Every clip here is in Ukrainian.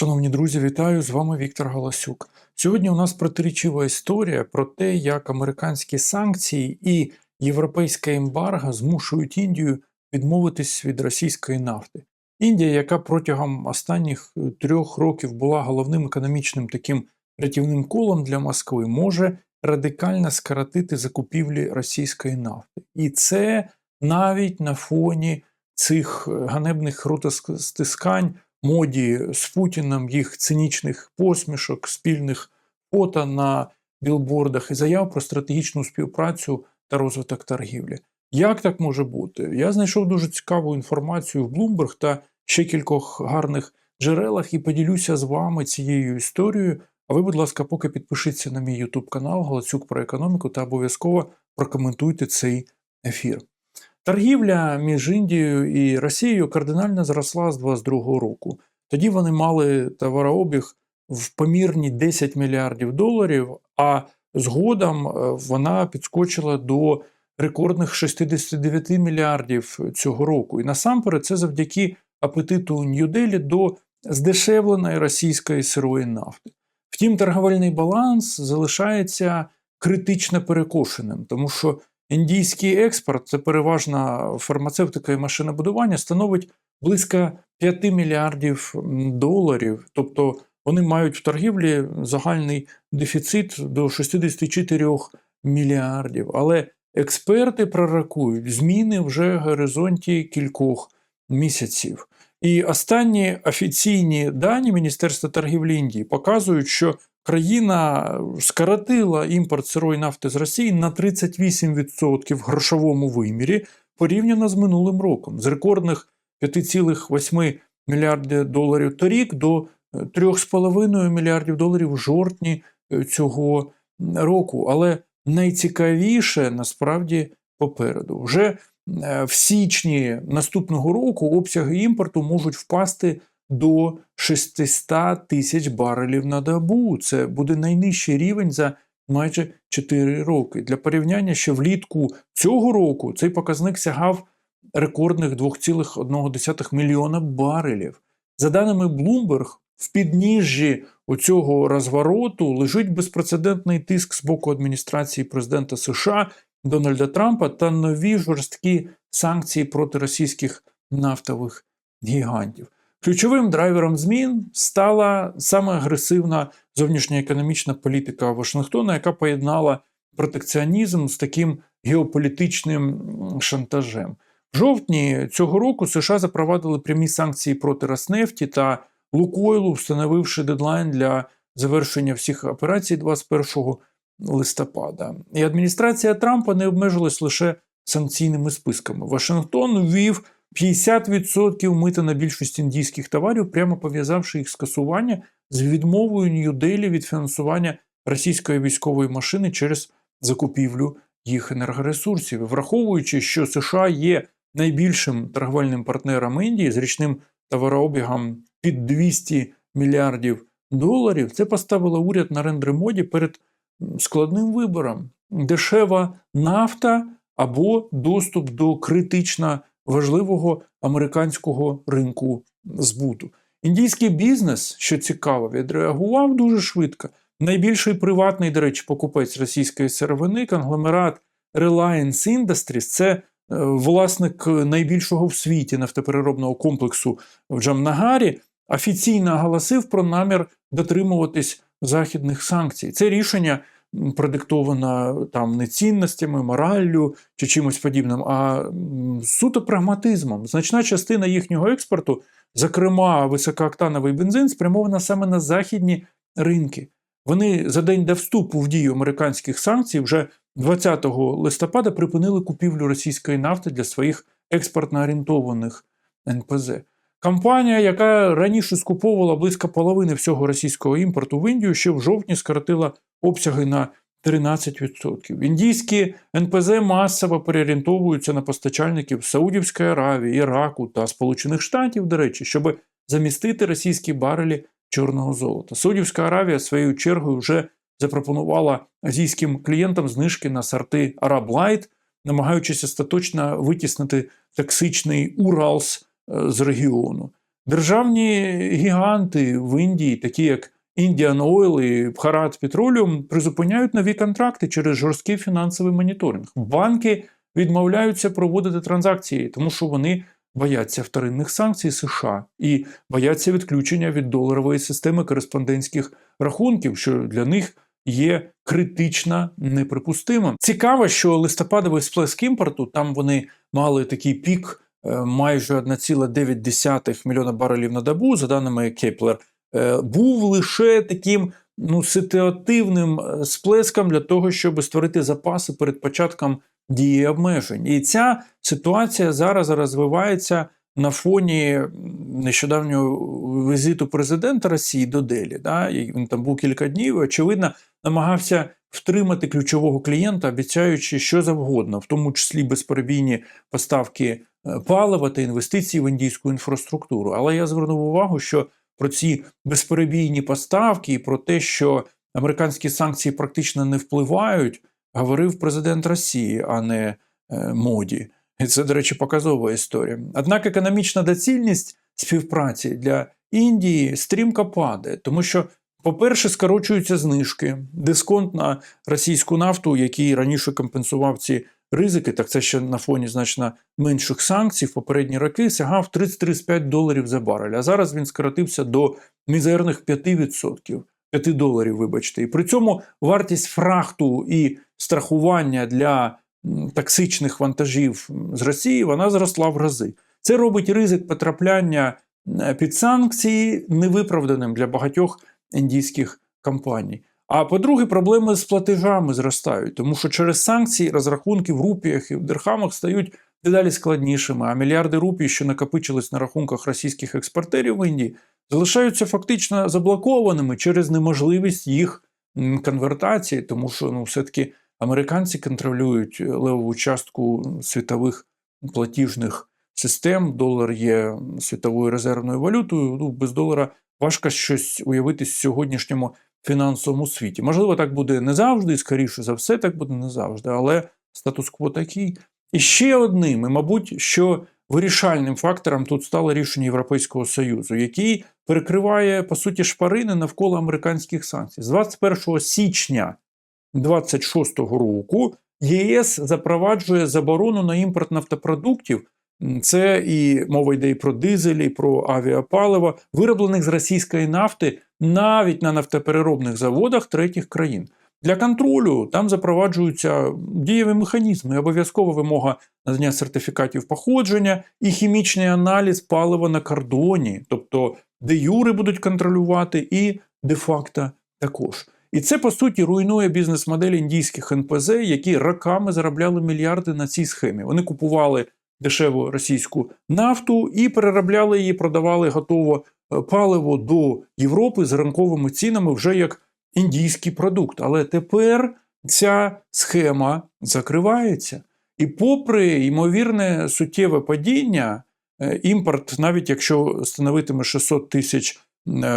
Шановні друзі, вітаю! З вами Віктор Галасюк. Сьогодні у нас протирічива історія про те, як американські санкції і європейська ембарго змушують Індію відмовитись від російської нафти. Індія, яка протягом останніх е, трьох років була головним економічним таким рятівним колом для Москви, може радикально скоротити закупівлі російської нафти. І це навіть на фоні цих е, ганебних ротостискань моді з Путіним, їх цинічних посмішок, спільних фото на білбордах і заяв про стратегічну співпрацю та розвиток торгівлі. Як так може бути? Я знайшов дуже цікаву інформацію в Bloomberg та ще кількох гарних джерелах і поділюся з вами цією історією. А ви, будь ласка, поки підпишіться на мій YouTube канал Галацюк про економіку та обов'язково прокоментуйте цей ефір. Торгівля між Індією і Росією кардинально зросла з 2022 року. Тоді вони мали товарообіг в помірні 10 мільярдів доларів, а згодом е, вона підскочила до рекордних 69 мільярдів цього року. І насамперед це завдяки апетиту Нью-Делі до здешевленої російської сирої нафти. Втім, торговельний баланс залишається критично перекошеним, тому що індійський експорт, це переважна фармацевтика і машинобудування, становить близько 5 мільярдів доларів. Тобто вони мають в торгівлі загальний дефіцит до 64 мільярдів. Але експерти пророкують зміни вже в горизонті кількох місяців. І останні офіційні дані Міністерства торгівлі Індії показують, що країна скоротила імпорт сирої нафти з Росії на 38% в грошовому вимірі порівняно з минулим роком, з рекордних 5,8 мільярдів доларів торік до 3,5 мільярдів доларів в жовтні цього року. Але найцікавіше насправді попереду. Вже в січні наступного року обсяги імпорту можуть впасти до 600 тисяч барелів на добу. Це буде найнижчий рівень за майже 4 роки. Для порівняння, ще влітку цього року цей показник сягав рекордних 2,1 мільйона барелів. За даними Bloomberg, в підніжжі оцього розвороту лежить безпрецедентний тиск з боку адміністрації президента США Дональда Трампа та нові жорсткі санкції проти російських нафтових гігантів. Ключовим драйвером змін стала саме агресивна зовнішньоекономічна політика Вашингтона, яка поєднала протекціонізм з таким геополітичним шантажем. В жовтні цього року США запровадили прямі санкції проти Роснефті та Лукойлу, встановивши дедлайн для завершення всіх операцій 21 листопада. І адміністрація Трампа не обмежилась лише санкційними списками. Вашингтон ввів 50% мита на більшість індійських товарів, прямо пов'язавши їх скасування з відмовою Нью-Делі від фінансування російської військової машини через закупівлю їх енергоресурсів, враховуючи, що США є найбільшим торговельним партнером Індії з річним товарообігом під 200 мільярдів доларів, це поставило уряд на рендремоді перед складним вибором: дешева нафта або доступ до критично важливого американського ринку збуту. Індійський бізнес, що цікаво, відреагував дуже швидко. Найбільший приватний, до речі, покупець російської сировини, конгломерат Reliance Industries, це е, власник найбільшого в світі нафтопереробного комплексу в Джамнагарі, офіційно оголосив про намір дотримуватись західних санкцій. Це рішення продиктовано там не цінностями, мораллю чи чимось подібним, а суто прагматизмом. Значна частина їхнього експорту, зокрема високооктановий бензин, спрямована саме на західні ринки. Вони за день до вступу в дію американських санкцій вже 20 листопада припинили купівлю російської нафти для своїх експортно орієнтованих НПЗ. Компанія, яка раніше скуповувала близько половини всього російського імпорту в Індію, ще в жовтні скоротила обсяги на 13%. Індійські НПЗ масово переорієнтовуються на постачальників Саудівської Аравії, Іраку та Сполучених Штатів, до речі, щоб замістити російські барелі чорного золота. Саудівська Аравія своєю чергою вже запропонувала азійським клієнтам знижки на сорти Light, намагаючись остаточно витіснити токсичний Уралс з регіону. державні гіганти в Індії, такі як Indian Oil і Bharat Petroleum, призупиняють нові контракти через жорсткий фінансовий моніторинг. Банки відмовляються проводити транзакції, тому що вони бояться вторинних санкцій США і бояться відключення від доларової системи кореспондентських рахунків, що для них є критично неприпустимим. Цікаво, що листопадовий сплеск імпорту там вони мали такий пік майже 1,9 мільйона барелів на добу, за даними Кеплер, е, був лише таким ну, ситуативним е, сплеском для того, щоб створити запаси перед початком дії обмежень. І ця ситуація зараз розвивається на фоні нещодавнього візиту президента Росії до Делі. Да? і Він там був кілька днів. Очевидно, намагався втримати ключового клієнта, обіцяючи що завгодно, в тому числі безперебійні поставки е, палива та інвестиції в індійську інфраструктуру. Але я звернув увагу, що про ці безперебійні поставки і про те, що американські санкції практично не впливають, говорив президент Росії, а не е, моді. І це, до речі, показова історія. Однак економічна доцільність співпраці для Індії стрімко падає, тому що, по-перше, скорочуються знижки, дисконт на російську нафту, який раніше компенсував ці ризики, так це ще на фоні значно менших санкцій в попередні роки сягав 30-35 доларів за барель. А зараз він скоротився до мізерних 5%. 5 доларів, вибачте, і при цьому вартість фрахту і страхування для токсичних вантажів з Росії вона зросла в рази. Це робить ризик потрапляння під санкції невиправданим для багатьох індійських компаній. А по-друге, проблеми з платежами зростають, тому що через санкції розрахунки в рупіях і в дирхамах стають дедалі складнішими, а мільярди рупій, що накопичились на рахунках російських експортерів в Індії, залишаються фактично заблокованими через неможливість їх конвертації, тому що ну, все-таки американці контролюють левову частку світових платіжних систем. Долар є світовою резервною валютою. Ну, без долара важко щось уявити сьогоднішньому фінансовому світі. Можливо, так буде не завжди, і скоріше за все, так буде не завжди, але статус-кво такий. І ще одним, і, мабуть, що вирішальним фактором тут стало рішення Європейського Союзу, який перекриває, по суті, шпарини навколо американських санкцій. З 21 січня 2026 року ЄС запроваджує заборону на імпорт нафтопродуктів. Це і мова йде і про дизелі, і про авіапаливо, вироблених з російської нафти навіть на нафтопереробних заводах третіх країн. Для контролю там запроваджуються дієві механізми, обов'язкова вимога надання сертифікатів походження і хімічний аналіз палива на кордоні, тобто де юри будуть контролювати, і де-факто також. І це по суті руйнує бізнес-модель індійських НПЗ, які роками заробляли мільярди на цій схемі. Вони купували дешеву російську нафту і переробляли її, продавали готове паливо до Європи з ранковими цінами вже як індійський продукт. Але тепер ця схема закривається. І, попри ймовірне суттєве падіння, імпорт, навіть якщо становитиме 600 тисяч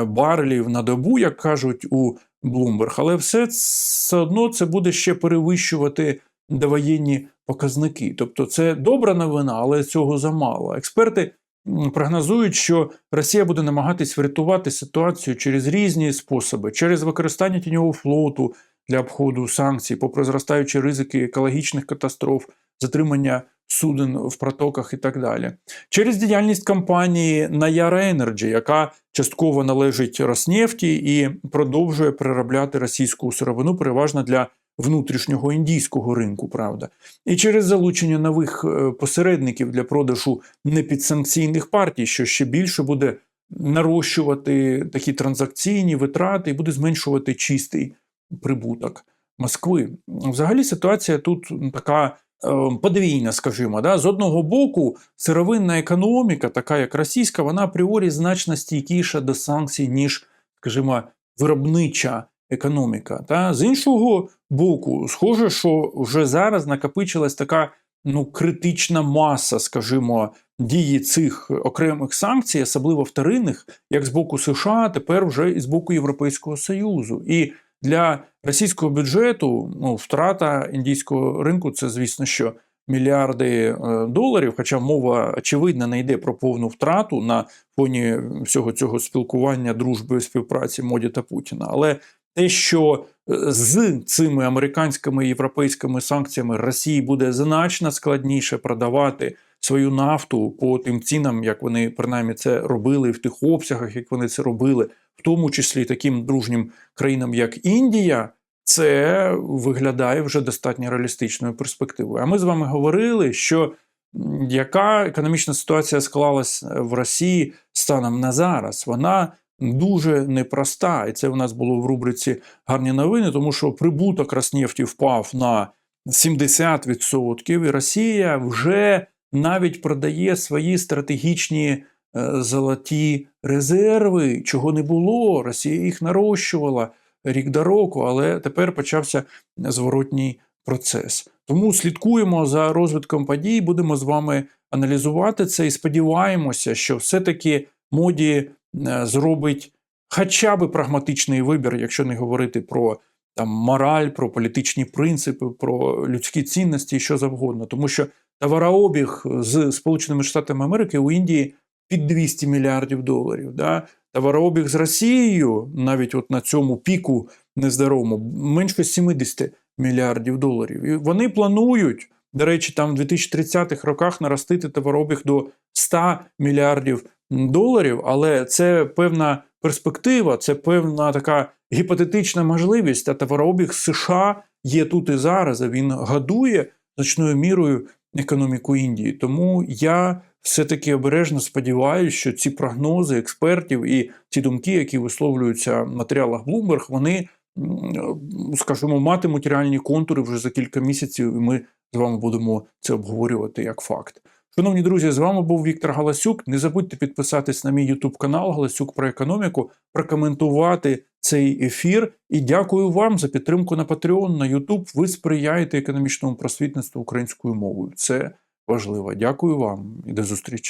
барелів на добу, як кажуть у Bloomberg, але все все одно це буде ще перевищувати довоєнні показники. Тобто це добра новина, але цього замало. Експерти прогнозують, що Росія буде намагатись врятувати ситуацію через різні способи, через використання тіньового флоту для обходу санкцій, попри зростаючі ризики екологічних катастроф, затримання суден в протоках і так далі. Через діяльність компанії Nayara Energy, яка частково належить Роснефті і продовжує переробляти російську сировину, переважно для внутрішнього індійського ринку, правда, і через залучення нових е, посередників для продажу непідсанкційних партій, що ще більше буде нарощувати такі транзакційні витрати і буде зменшувати чистий прибуток Москви. Взагалі ситуація тут така. Е, подвійна, скажімо, да? з одного боку, сировинна економіка, така як російська, вона апріорі значно стійкіша до санкцій, ніж, скажімо, виробнича економіка. Та з іншого боку, схоже, що вже зараз накопичилась така ну, критична маса, скажімо, дії цих окремих санкцій, особливо вторинних, як з боку США, тепер вже і з боку Європейського Союзу. І для російського бюджету ну, втрата індійського ринку це, звісно, що мільярди е, доларів, хоча мова очевидно не йде про повну втрату на фоні всього цього спілкування, дружби, співпраці Моді та Путіна. Але те, що е, з цими американськими і європейськими санкціями Росії буде значно складніше продавати свою нафту по тим цінам, як вони принаймні це робили, в тих обсягах, як вони це робили, в тому числі таким дружнім країнам, як Індія. Це виглядає вже достатньо реалістичною перспективою. А ми з вами говорили, що яка економічна ситуація склалась в Росії станом на зараз? Вона дуже непроста. І це у нас було в рубриці гарні новини, тому що прибуток Роснефті впав на 70%, і Росія вже навіть продає свої стратегічні е, золоті резерви, чого не було. Росія їх нарощувала рік до року, але тепер почався зворотній процес. Тому слідкуємо за розвитком подій, будемо з вами аналізувати це і сподіваємося, що все-таки моді зробить хоча б прагматичний вибір, якщо не говорити про там мораль, про політичні принципи, про людські цінності і що завгодно. Тому що товарообіг з Сполученими Штатами Америки у Індії під 200 мільярдів доларів. Да? Товарообіг з Росією, навіть от на цьому піку нездоровому, менше 70 мільярдів доларів. І вони планують, до речі, там в 2030-х роках наростити товарообіг до 100 мільярдів доларів, але це певна перспектива, це певна така гіпотетична можливість. А товарообіг США є тут і зараз. Він гадує значною мірою економіку Індії. Тому я все-таки обережно сподіваюся, що ці прогнози експертів і ці думки, які висловлюються в матеріалах Bloomberg, вони, скажімо, матимуть реальні контури вже за кілька місяців, і ми з вами будемо це обговорювати як факт. Шановні друзі, з вами був Віктор Галасюк. Не забудьте підписатись на мій YouTube канал Галасюк про економіку, прокоментувати цей ефір. І дякую вам за підтримку на Patreon, на YouTube. Ви сприяєте економічному просвітництву українською мовою. Це важливо. Дякую вам і до зустрічі.